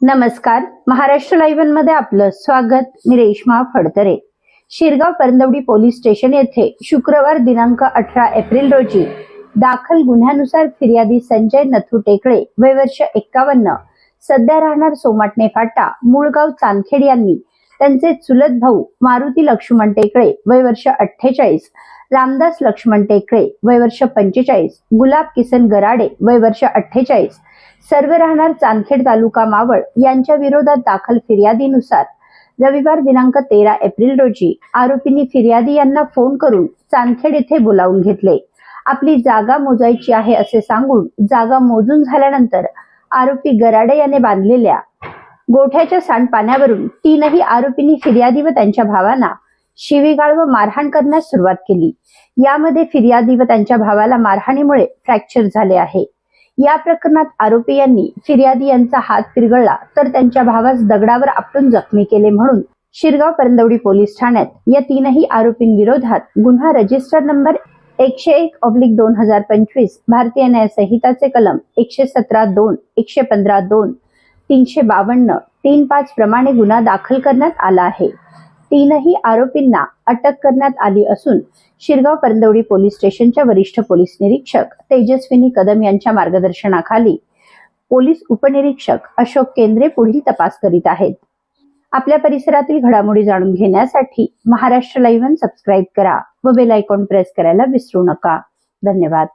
नमस्कार. महाराष्ट्र लाईव्हमध्ये आपलं स्वागत. मी रेश्मा फडतरे. शिरगाव परंदवडी पोलीस स्टेशन येथे शुक्रवार दिनांक अठरा एप्रिल रोजी दाखल गुन्ह्यानुसार फिर्यादी संजय नथू टेकळे वय वर्ष एक्कावन्न सध्या राहणार सोमाटणे फाटा मूळगाव चांदखेड यांनी त्यांचे चुलत भाऊ मारुती लक्ष्मण टेकळे वय वर्ष अठ्ठेचाळीस रामदास लक्ष्मण टेकळे वय वर्ष पंचेचाळीस गुलाब किसन गराडे वय वर्ष अठ्ठेचाळीस सर्व राहणार चांदखेड तालुका मावळ यांच्या विरोधात दाखल फिर्यादीनुसार रविवार दिनांक तेरा एप्रिल रोजी आरोपींनी फिर्यादी यांना फोन करून चांदखेड येथे बोलावून घेतले. आपली जागा मोजायची आहे असे सांगून जागा मोजून झाल्यानंतर आरोपी गराडे याने बांधलेल्या गोठ्याच्या सांडपाण्यावरून तीनही आरोपींनी फिर्यादी व त्यांच्या भावांना शिवीगाळ व मारहाण करण्यास सुरुवात केली. यामध्ये फिर्यादी व त्यांच्या भावाला मारहाणीमुळे फ्रॅक्चर झाले आहे. या प्रकरणात आरोपी यांनी फिर्यादी यांचा हात पिरगळला तर त्यांच्या भावास दगडावर आपटून जखमी केले म्हणून शिरगाव परंदवडी पोलीस ठाण्यात या तीनही आरोपींविरोधात गुन्हा रजिस्टर नंबर एकशे एक ऑब्लिक दोन हजार पंचवीस भारतीय न्याय संहिताचे कलम एकशे सतरा दोन एकशे पंधरा दोन तीनशे बावन्न तीन पाच प्रमाणे गुन्हा दाखल करण्यात आला आहे. तीनही आरोपींना अटक करण्यात आली असून शिरगाव परंदवडी पोलीस स्टेशनच्या वरिष्ठ पोलीस निरीक्षक तेजस्विनी कदम यांच्या मार्गदर्शनाखाली पोलीस उपनिरीक्षक अशोक केंद्रे पुढील तपास करीत आहेत. आपल्या परिसरातील घडामोडी जाणून घेण्यासाठी महाराष्ट्र लाईव्ह सबस्क्राईब करा व बेल आयकॉन प्रेस करायला विसरू नका. धन्यवाद.